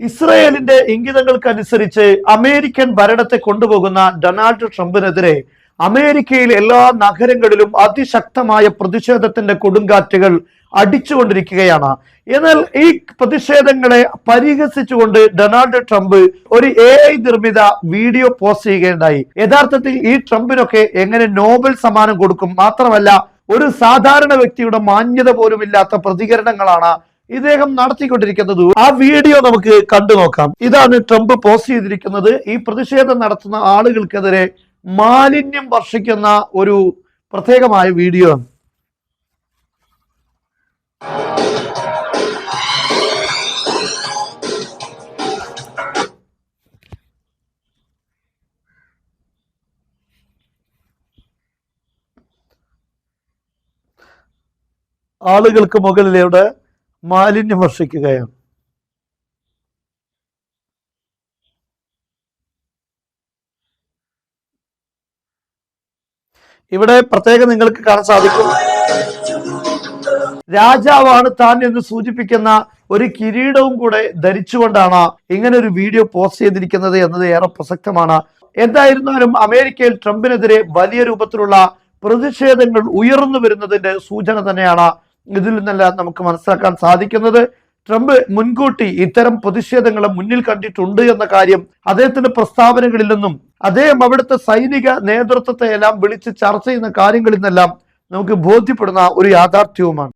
ഇസ്രയേലിന്റെ ഇംഗിതങ്ങൾക്കനുസരിച്ച് അമേരിക്കൻ ഭരണത്തെ കൊണ്ടുപോകുന്ന ഡൊണാൾഡ് ട്രംപിനെതിരെ അമേരിക്കയിലെ എല്ലാ നഗരങ്ങളിലും അതിശക്തമായ പ്രതിഷേധത്തിന്റെ കൊടുങ്കാറ്റുകൾ അടിച്ചുകൊണ്ടിരിക്കുകയാണ്. എന്നാൽ ഈ പ്രതിഷേധങ്ങളെ പരിഹസിച്ചുകൊണ്ട് ഡൊണാൾഡ് ട്രംപ് ഒരു എ ഐ നിർമ്മിത വീഡിയോ പോസ്റ്റ് ചെയ്യുകയുണ്ടായി. യഥാർത്ഥത്തിൽ ഈ ട്രംപിനൊക്കെ എങ്ങനെ നോബൽ സമ്മാനം കൊടുക്കും മാത്രമല്ല ഒരു സാധാരണ വ്യക്തിയുടെ മാന്യത പോലുമില്ലാത്ത പ്രതികരണങ്ങളാണ് ഇദ്ദേഹം നടത്തിക്കൊണ്ടിരിക്കുന്നത് ആ വീഡിയോ നമുക്ക് കണ്ടു നോക്കാം. ഇതാണ് ട്രംപ് പോസ്റ്റ് ചെയ്തിരിക്കുന്നത്. ഈ പ്രതിഷേധം നടത്തുന്ന ആളുകൾക്കെതിരെ മാലിന്യം വർഷിക്കുന്ന ഒരു പ്രത്യേകമായ വീഡിയോ. ആണ് ആളുകൾക്ക് മുകളിലൂടെ മാലിന്യം വർഷിക്കുകയാണ്. ഇവിടെ പ്രത്യേകം നിങ്ങൾക്ക് കാണാൻ സാധിക്കും. രാജാവാണ് താൻ എന്ന് സൂചിപ്പിക്കുന്ന ഒരു കിരീടവും കൂടെ ധരിച്ചുകൊണ്ടാണ് ഇങ്ങനെ ഒരു വീഡിയോ പോസ്റ്റ് ചെയ്തിരിക്കുന്നത് എന്നത് ഏറെ പ്രസക്തമാണ്. എന്തായിരുന്നാലും അമേരിക്കയിൽ ട്രംപിനെതിരെ വലിയ രൂപത്തിലുള്ള പ്രതിഷേധങ്ങൾ ഉയർന്നു വരുന്നതിന്റെ സൂചന തന്നെയാണ് ഇതിൽ നിന്നെല്ലാം നമുക്ക് മനസ്സിലാക്കാൻ സാധിക്കുന്നത്. ട്രംപ് മുൻകൂട്ടി ഇത്തരം പ്രതിഷേധങ്ങളെ മുന്നിൽ കണ്ടിട്ടുണ്ട് എന്ന കാര്യം അദ്ദേഹത്തിന്റെ പ്രസ്താവനകളിൽ നിന്നും അദ്ദേഹം അവിടുത്തെ സൈനിക നേതൃത്വത്തെ എല്ലാം വിളിച്ച് ചർച്ച ചെയ്യുന്ന കാര്യങ്ങളിൽ നിന്നെല്ലാം നമുക്ക് ബോധ്യപ്പെടുന്ന ഒരു യാഥാർത്ഥ്യവുമാണ്.